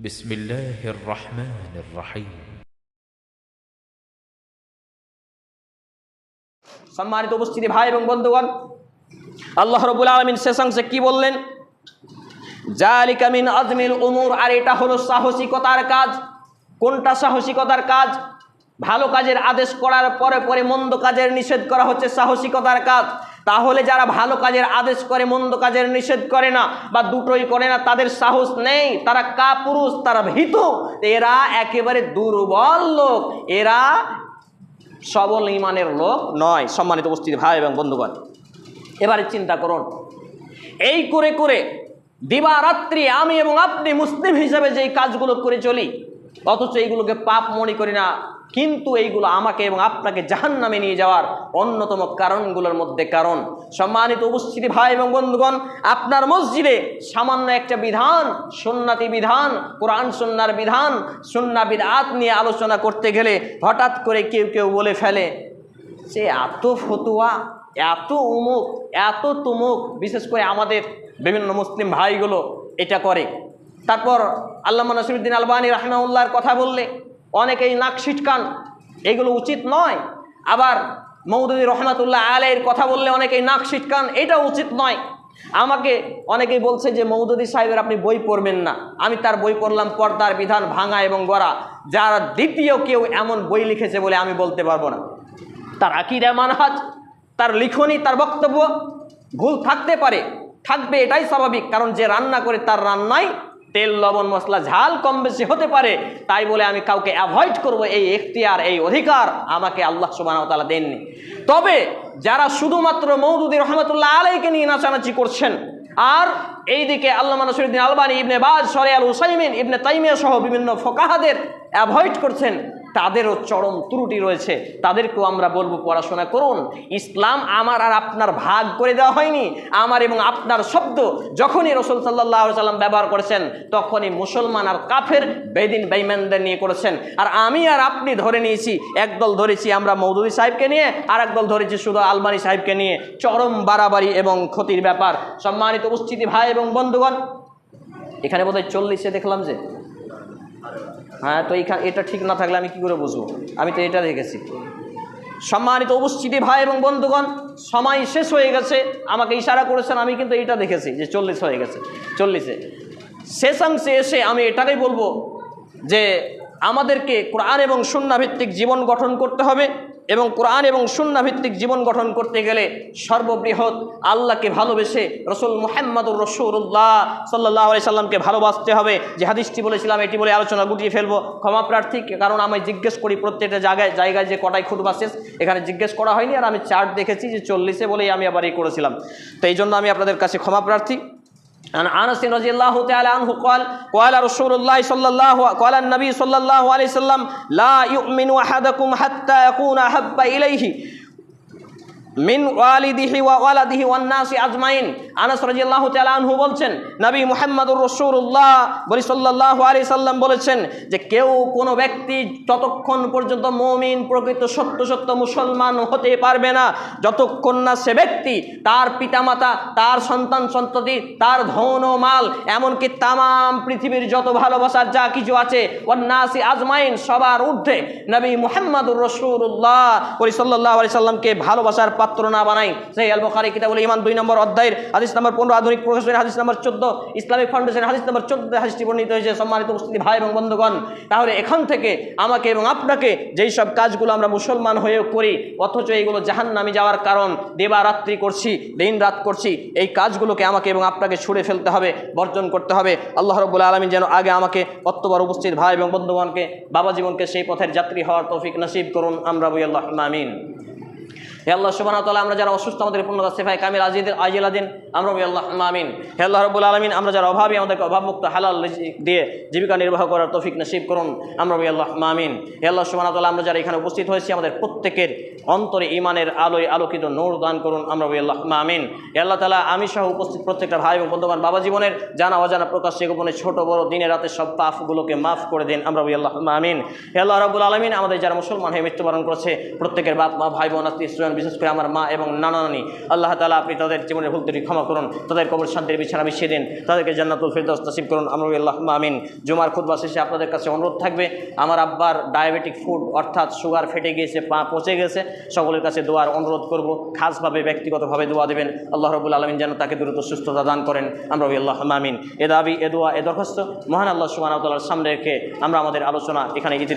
بسم الله الرحمن الرحيم সম্মানিত উপস্থিতি ভাই এবং বন্ধুগণ আল্লাহ রবুল আলমিন শেষাংশে কি বললেন জালিকা মিন আজমিল উমুর আর এটা হলো সাহসিকতার কাজ কোনটা সাহসিকতার কাজ ভালো কাজের আদেশ করার পরে পরে মন্দ কাজের নিষেধ করা হচ্ছে সাহসিকতার কাজ তাহলে যারা ভালো কাজের আদেশ করে, মন্দ কাজের নিষেধ করে না বা দুটোই করে না, তাদের সাহস নেই। তারা কাপুরুষ, তারা ভীত। এরা একেবারে দুর্বল লোক। এরা সবল ইমানের লোক নয়। সম্মানিত উপস্থিতি ভাই এবং বন্ধুগণ, এবারে চিন্তা করুন। এই করে করে দিবারাত্রি আমি এবং আপনি মুসলিম হিসেবে যেই কাজগুলো করে চলি, অথচ এইগুলোকে পাপ মনে করি না। কিন্তু এইগুলো আমাকে এবং আপনাকে জাহান নামে নিয়ে যাওয়ার অন্যতম কারণগুলোর মধ্যে কারণ। সম্মানিত উপস্থিতি ভাই এবং বন্ধুগণ, আপনার মসজিদে সামান্য একটা বিধান, সুন্নাতি বিধান, কোরআন সুন্নার বিধান, সুন্না বিধাত নিয়ে আলোচনা করতে গেলে হঠাৎ করে কেউ কেউ বলে ফেলে, সে এত ফতুয়া, এত উমুক, এত তুমুক, বিশেষ করে আমাদের বিভিন্ন মুসলিম ভাইগুলো এটা করে। তারপর আল্লামা নসিরুদ্দিন আলবানী রাহমাউল্লাহর কথা বললে অনেকেই নাক ছিটকান, এগুলো উচিত নয়। আবার মৌদুদি রহমাতুল্লাহ আলের কথা বললে অনেকেই নাক ছিটকান, এটা উচিত নয়। আমাকে অনেকেই বলছে যে, মৌদুদি সাহেবের আপনি বই পড়বেন না। আমি তার বই পড়লাম পর্দার বিধান ভাঙা এবং গড়া। যার দ্বিতীয় কেউ এমন বই লিখেছে বলে আমি বলতে পারব না। তার আকিদা মানহাজ, তার লিখনি, তার বক্তব্য ভুল থাকতে পারে। থাকবে এটাই স্বাভাবিক, কারণ যে রান্না করে তার রান্নায় তেল, লবণ, মশলা ঝাল কম বেশি হতে পারে, তাই বলে আমি কাউকে অ্যাভয়েড করব এই এখতিয়ার, এই অধিকার আমাকে আল্লাহ সুবাহতালা দেননি। তবে যারা শুধুমাত্র মৌদুদি রহমতুল্লাহ আলাইকে নিয়ে নাচানাচি করছেন, আর এইদিকে আল্লাহ নসরুদ্দিন আলবানী, ইবনে বাজ, সরে আল হুসাইমিন ইবনে তাইমিয়া সহ বিভিন্ন ফোকাহাদের অ্যাভয়েড করছেন তাদেরও চরম ত্রুটি রয়েছে। তাদেরকেও আমরা বলব, পড়াশোনা করুন। ইসলাম আমার আর আপনার ভাগ করে দেওয়া হয়নি। আমার এবং আপনার শব্দ যখনই রসুল সাল্লাহ সাল্লাম ব্যবহার করেছেন, তখনই মুসলমান আর কাফের বেদিন বেইমানদের নিয়ে করেছেন। আর আমি আর আপনি ধরে নিয়েছি, একদল ধরেছি আমরা মৌদুদি সাহেবকে নিয়ে আর একদল ধরেছি শুধু আলমারি সাহেবকে নিয়ে। চরম বাড়াবাড়ি এবং ক্ষতির ব্যাপার। সম্মানিত উপস্থিতি ভাই এবং বন্ধুগণ, এখানে বোধহয় চল্লিশে দেখলাম যে হ্যাঁ তো এইখানে এটা ঠিক না থাকলে আমি কি করে বুঝব? আমি তো এটা দেখেছি। সম্মানিত উপস্থিতি, ভাই এবং বন্ধুগণ, সময় শেষ হয়ে গেছে। আমাকে ইশারা করেছেন, আমি কিন্তু এটা দেখেছি যে চল্লিশ হয়ে গেছে। চল্লিশে। শেষাংশে এসে আমি এটাকেই বলব যে আমাদেরকে কোরআন এবং সুন্নাভিত্তিক জীবন গঠন করতে হবে। এবং কোরআন এবং সুন্নাভিত্তিক জীবন গঠন করতে গেলে সর্ববৃহৎ আল্লাহকে ভালোবেসে রসুল মোহাম্মদুর রসুল্লাহ সাল্লাহ আলি সাল্লামকে ভালোবাসতে হবে। যে হাদিসটি বলেছিলাম, এটি বলে আলোচনা গুটিয়ে ফেলব। ক্ষমা প্রার্থী, কারণ আমি জিজ্ঞেস করি প্রত্যেকটা জায়গায় জায়গায় যে কটাই খুদবা শেষ, এখানে জিজ্ঞেস করা হয়নি। আর আমি চার্ট দেখেছি যে চল্লিশে বলেই আমি আবার এই করেছিলাম। তো এই জন্য আমি আপনাদের কাছে ক্ষমা প্রার্থী। عن انس رضي الله تعالى عنه قال قال رسول الله صلى الله قال النبي صلى الله عليه وسلم لا يؤمن أحدكم حتى يكون أحب إليه من والده وولده والناس أجمعين. আনাস রাদিয়াল্লাহু তাআলা বলছেন, নবী মুহাম্মদুর রাসূলুল্লাহ। বলি সাল্লাল্লাহু আলাইহি সাল্লাম বলেছেন যে কেউ কোনো ব্যক্তি ততক্ষণ পর্যন্ত মুমিন প্রকৃত সত্য সত্য মুসলমান হতে পারবে না, যতক্ষণ না সে ব্যক্তি তার পিতামাতা, তার সন্তান সন্ততি, তার ধন ও মাল, এমনকি তামাম পৃথিবীর যত ভালোবাসার যা কিছু আছে ওয়ান নাসি আজমাইন সবার ঊর্ধ্বে নবী মুহাম্মদুর রাসূলুল্লাহ। বলি সাল্লাল্লাহু আলাইহি সাল্লামকে ভালোবাসার পাত্র না বানাই। সেই আল বখারি কিতাবুল ইমান দুই নম্বর অধ্যায়ের হাদিস নম্বর পনেরো, আধুনিক প্রকাশনের হাদিস নম্বর চোদ্দ, ইসলামিক ফাউন্ডেশন হাদিস নাম্বার চোদ্দ হাদিসটি বর্ণিত হয়েছে সম্মানিত উপস্থিতি ভাই এবং বন্ধুগণ। তাহলে এখান থেকে আমাকে এবং আপনাকে যেই সব কাজগুলো আমরা মুসলমান হয়েও করি, অথচ এইগুলো জাহান নামে যাওয়ার কারণ দেবা রাত্রি করছি দিন রাত করছি, এই কাজগুলোকে আমাকে এবং আপনাকে ছুড়ে ফেলতে হবে, বর্জন করতে হবে। আল্লাহ রব্বুল আলমিন যেন আগে আমাকে অত্তবার উপস্থিত ভাই এবং বন্ধুগণকে, বাবা জীবনকে সেই পথের যাত্রী হওয়ার তৌফিক নসিব করুন। আমরা বই আল্লাহ আমিন। হে আল্লাহ সুবাহ তালা আমরা যারা অসুস্থ, আমাদের পূর্ণতা সেফাই কামিল আজিদের আজিলাদিন আমরা বলি আল্লাহ, আমিন। হে আল্লাহ রবুল আলমিন, আমরা যারা অভাবী, আমাদেরকে অভাবমুক্ত, হালাল দিয়ে জীবিকা নির্বাহ করার তৌফিক নসিব করুন আমরা বলি আল্লাহ, আমিন। হে আল্লাহ সুবাহ তালা আমরা যারা এখানে উপস্থিত হয়েছি, আমাদের প্রত্যেকের অন্তরে ইমানের আলোয় আলোকিত নূর দান করুন আমরা বলি আল্লাহ, আমিন। হে আল্লাহ তালা আমি সহ উপস্থিত প্রত্যেকটা ভাই এবং বন্ধুবান বাবা জীবনের জানা অজানা প্রকাশ্যে গোপনে ছোট, বড় দিনে রাতে সব পাফগুলোকে মাফ করে দিন আমরা বলি আল্লাহ, আমিন। হে আল্লাহ রবুল আলমিন, আমাদের যারা মুসলমান হয়ে মৃত্যুবরণ করেছে, প্রত্যেকের বাপ মা ভাই বোন আত্মীয় বিশেষ করে আমার মা এবং নানা নানি, আল্লাহ তালা আপনি তাদের জীবনের ভুল ত্রুটি ক্ষমা করুন, তাদের কবর শান্তির বিছানা বিছিয়ে দিন, তাদেরকে জান্নাতুল ফিরদৌস নসিব করুন আমরা আল্লাহ আমিন। জুমার খুদ্া শেষে আপনাদের কাছে অনুরোধ থাকবে, আমার আব্বার ডায়াবেটিক ফুড অর্থাৎ সুগার ফেটে গিয়েছে, পা পচে গেছে, সকলের কাছে দোয়ার অনুরোধ করব, খাসভাবে, ব্যক্তিগতভাবে দোয়া দেবেন, আল্লাহ রবুল আলমিন যেন তাকে দ্রুত সুস্থতা দান করেন আমরা আল্লাহ আমিন। এ দাবি, এ দোয়া, এ দরখাস্ত, মহান আল্লাহ সুবাহ সামনে রেখে আমরা আমাদের আলোচনা এখানে ইতি